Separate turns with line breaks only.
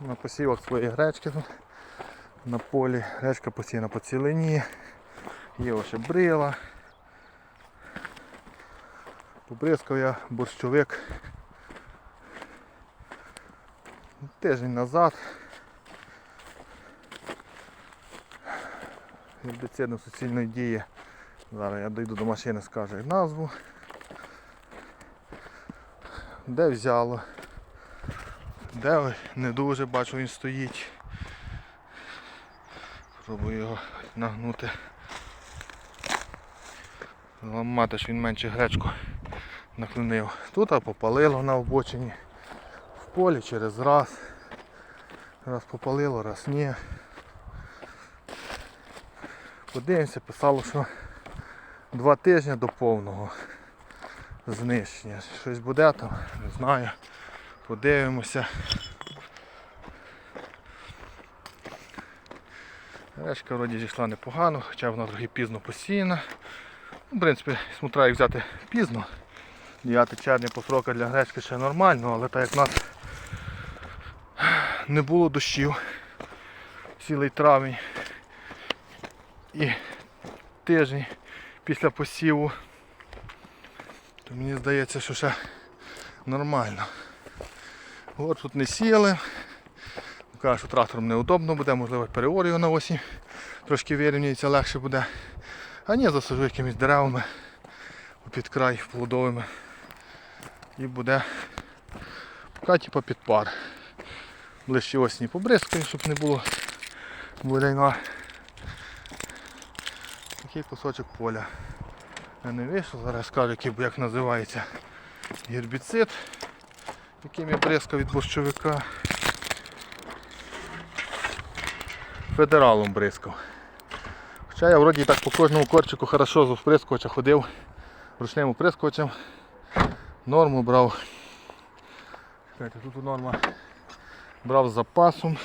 на посівах свої гречки тут на полі. Гречка посіяна по цілині. Є ось брила. Побризкав я борщовик тиждень назад. Гербіцидно суцільної дії. Зараз я дойду до машини, скажу назву. Де взяло? Де не дуже бачу він стоїть. Пробую його нагнути. Ламати, що він менше гречку наклонив. Тут а попалило на обочині. В полі через раз. Раз попалило, раз ні. Подивимося, писало, що два тижні до повного знищення. Щось буде там, не знаю. Подивимося. Решка вроді зійшла непогано, хоча вона трохи пізно посіяна. Ну, В принципі, смотра їх взяти пізно. 9 червня по сроках для гречки ще нормально, але так як в нас не було дощів цілий травень і тиждень після посіву, то мені здається, що ще нормально. От тут не сіяли. Каже, що трактором неудобно буде, можливо переорію на осінь. Трошки вирівнюється, легше буде. А ні, засажу якимись деревами під край плодовими. І буде поки типу під пар. Ближче осені побризкаю, щоб не було буряйна. Такий кусочок поля. Я не вийшов, зараз скажу, як називається гербіцид, яким я бризкав від борщовика. Федералом бризкав. Хоча я вроді так по кожному корчику хорошо з вприскувача ходив ручним оприскувачем. Норму брав. Тут норма брав з запасом.